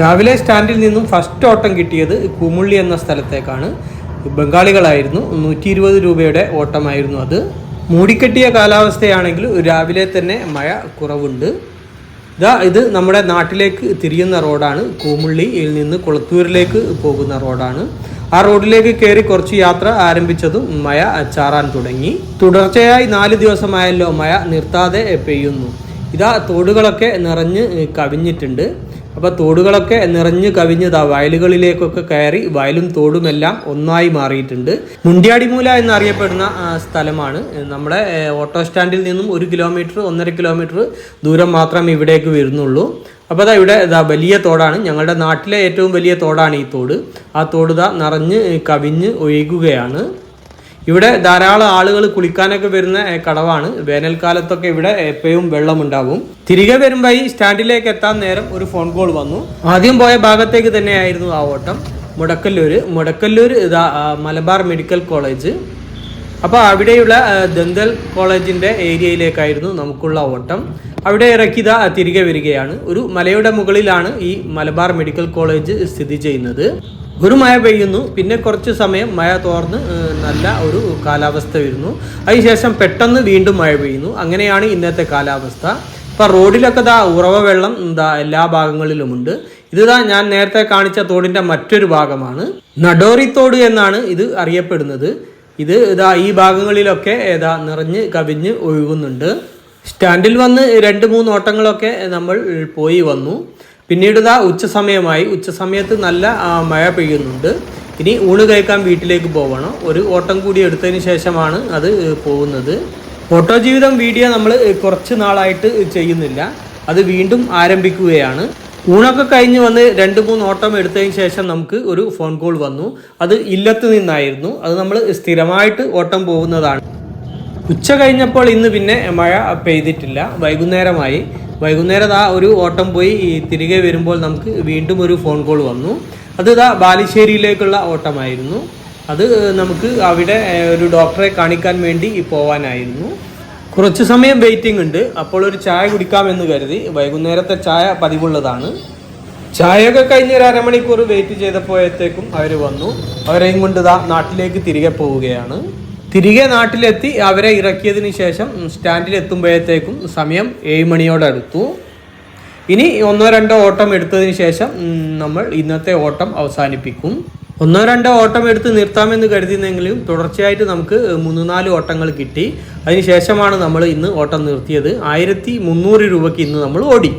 രാവിലെ സ്റ്റാൻഡിൽ നിന്നും ഫസ്റ്റ് ഓട്ടം കിട്ടിയത് കുമുള്ളി എന്ന സ്ഥലത്തേക്കാണ്. ബംഗാളികളായിരുന്നു. നൂറ്റി ഇരുപത് രൂപയുടെ ഓട്ടമായിരുന്നു അത്. മൂടിക്കെട്ടിയ കാലാവസ്ഥയാണെങ്കിൽ രാവിലെ തന്നെ മഴ കുറവുണ്ട്. ഇതാ ഇത് നമ്മുടെ നാട്ടിലേക്ക് തിരിയുന്ന റോഡാണ്. കൂമുള്ളിയിൽ നിന്ന് കുളത്തൂരിലേക്ക് പോകുന്ന റോഡാണ്. ആ റോഡിലേക്ക് കയറി കുറച്ച് യാത്ര ആരംഭിച്ചതും മഴ ചാറാൻ തുടങ്ങി. തുടർച്ചയായി നാല് ദിവസമായല്ലോ മഴ നിർത്താതെ പെയ്യുന്നു. ഇതാ തോടുകളൊക്കെ നിറഞ്ഞ് കവിഞ്ഞിട്ടുണ്ട്. അപ്പോൾ തോടുകളൊക്കെ നിറഞ്ഞു കവിഞ്ഞതാ വയലുകളിലേക്കൊക്കെ കയറി വയലും തോടുമെല്ലാം ഒന്നായി മാറിയിട്ടുണ്ട്. മുണ്ടിയാടിമൂല എന്നറിയപ്പെടുന്ന ആ, സ്ഥലമാണ്. നമ്മുടെ ഓട്ടോ സ്റ്റാൻഡിൽ നിന്നും ഒരു കിലോമീറ്റർ ഒന്നര കിലോമീറ്റർ ദൂരം മാത്രം ഇവിടേക്ക് വരുന്നുള്ളൂ. അപ്പോൾ അതാ ഇവിടെ ഇതാ വലിയ തോടാണ്. ഞങ്ങളുടെ നാട്ടിലെ ഏറ്റവും വലിയ തോടാണ് ഈ തോട്. ആ തോട് നിറഞ്ഞ് കവിഞ്ഞ് ഒഴുകുകയാണ്. ഇവിടെ ധാരാളം ആളുകൾ കുളിക്കാനൊക്കെ വരുന്ന കടവാണ്. വേനൽക്കാലത്തൊക്കെ ഇവിടെ എപ്പോഴും വെള്ളമുണ്ടാവും തിരികെ വരുമ്പോൾ ഈ സ്റ്റാൻഡിലേക്ക് എത്താൻ നേരം ഒരു ഫോൺ കോൾ വന്നു. ആദ്യം പോയ ഭാഗത്തേക്ക് തന്നെയായിരുന്നു ആ ഓട്ടം. മുടക്കല്ലൂർ മുടക്കല്ലൂർ ഇതാ മലബാർ മെഡിക്കൽ കോളേജ്. അപ്പോൾ അവിടെയുള്ള ദന്തൽ കോളേജിന്റെ ഏരിയയിലേക്കായിരുന്നു നമുക്കുള്ള ഓട്ടം. അവിടെ ഇറക്കിത തിരികെ വരികയാണ്. ഒരു മലയുടെ മുകളിലാണ് ഈ മലബാർ മെഡിക്കൽ കോളേജ് സ്ഥിതി ചെയ്യുന്നത്. ഒരു മഴ പെയ്യുന്നു. പിന്നെ കുറച്ച് സമയം മഴ തോർന്ന് നല്ല ഒരു കാലാവസ്ഥ വരുന്നു. അതിനുശേഷം പെട്ടെന്ന് വീണ്ടും മഴ പെയ്യുന്നു. അങ്ങനെയാണ് ഇന്നത്തെ കാലാവസ്ഥ. ഇപ്പം റോഡിലൊക്കെ ദാ ഉറവ വെള്ളം ദാ എല്ലാ ഭാഗങ്ങളിലുമുണ്ട്. ഇത് ദാ ഞാൻ നേരത്തെ കാണിച്ച തോടിന്റെ മറ്റൊരു ഭാഗമാണ്. നടോറി തോട് എന്നാണ് ഇത് അറിയപ്പെടുന്നത്. ഇത് ഇതാ ഈ ഭാഗങ്ങളിലൊക്കെ ഏതാ നിറഞ്ഞ് കവിഞ്ഞ് ഒഴുകുന്നുണ്ട്. സ്റ്റാൻഡിൽ വന്ന് രണ്ട് മൂന്ന് ഓട്ടങ്ങളൊക്കെ നമ്മൾ പോയി വന്നു. പിന്നീട് ഇതാ ഉച്ചസമയമായി. ഉച്ചസമയത്ത് ഉച്ച സമയത്ത് നല്ല മഴ പെയ്യുന്നുണ്ട്. ഇനി ഊണ് കഴിക്കാൻ വീട്ടിലേക്ക് പോകണം ഒരു ഓട്ടം കൂടി എടുത്തതിന് ശേഷമാണ് അത് പോകുന്നത്. ഫോട്ടോ ജീവിതം വീഡിയോ നമ്മൾ കുറച്ച് നാളായിട്ട് ചെയ്യുന്നില്ല. അത് വീണ്ടും ആരംഭിക്കുകയാണ്. ഊണൊക്കെ കഴിഞ്ഞ് വന്ന് രണ്ട് മൂന്ന് ഓട്ടം എടുത്തതിന് ശേഷം നമുക്ക് ഒരു ഫോൺ കോൾ വന്നു. അത് ഇല്ലത്ത് നിന്നായിരുന്നു. അത് നമ്മൾ സ്ഥിരമായിട്ട് ഓട്ടം പോകുന്നതാണ്. ഉച്ച കഴിഞ്ഞപ്പോൾ ഇന്ന് പിന്നെ മഴ പെയ്തിട്ടില്ല. വൈകുന്നേരമായി. വൈകുന്നേരം ആ ഒരു ഓട്ടം പോയി തിരികെ വരുമ്പോൾ നമുക്ക് വീണ്ടും ഒരു ഫോൺ കോൾ വന്നു. അത് ഇതാ ബാലുശ്ശേരിയിലേക്കുള്ള ഓട്ടമായിരുന്നു. അത് നമുക്ക് അവിടെ ഒരു ഡോക്ടറെ കാണിക്കാൻ വേണ്ടി പോവാനായിരുന്നു. കുറച്ച് സമയം വെയിറ്റിംഗ് ഉണ്ട്. അപ്പോൾ ഒരു ചായ കുടിക്കാമെന്ന് കരുതി വൈകുന്നേരത്തെ ചായ പതിവുള്ളതാണ്. ചായയൊക്കെ കഴിഞ്ഞ് ഒരു അരമണിക്കൂർ വെയിറ്റ് ചെയ്തപ്പോഴത്തേക്കും അവർ വന്നു. അവരെയും കൊണ്ട് നാട്ടിലേക്ക് തിരികെ പോവുകയാണ്. തിരികെ നാട്ടിലെത്തി അവരെ ഇറക്കിയതിന് ശേഷം സ്റ്റാൻഡിൽ എത്തുമ്പോഴത്തേക്കും സമയം ഏഴ് മണിയോടടുത്തു ഇനി ഒന്നോ രണ്ടോ ഓട്ടം എടുത്തതിന് ശേഷം നമ്മൾ ഇന്നത്തെ ഓട്ടം അവസാനിപ്പിക്കും. ഒന്നോ രണ്ടോ ഓട്ടം എടുത്ത് നിർത്താമെന്ന് കരുതിയെങ്കിലും തുടർച്ചയായിട്ട് നമുക്ക് മൂന്ന് നാല് ഓട്ടങ്ങൾ കിട്ടി. അതിനുശേഷമാണ് നമ്മൾ ഇന്ന് ഓട്ടം നിർത്തിയത്. ആയിരത്തി മുന്നൂറ് രൂപയ്ക്ക് ഇന്ന് നമ്മൾ ഓടി.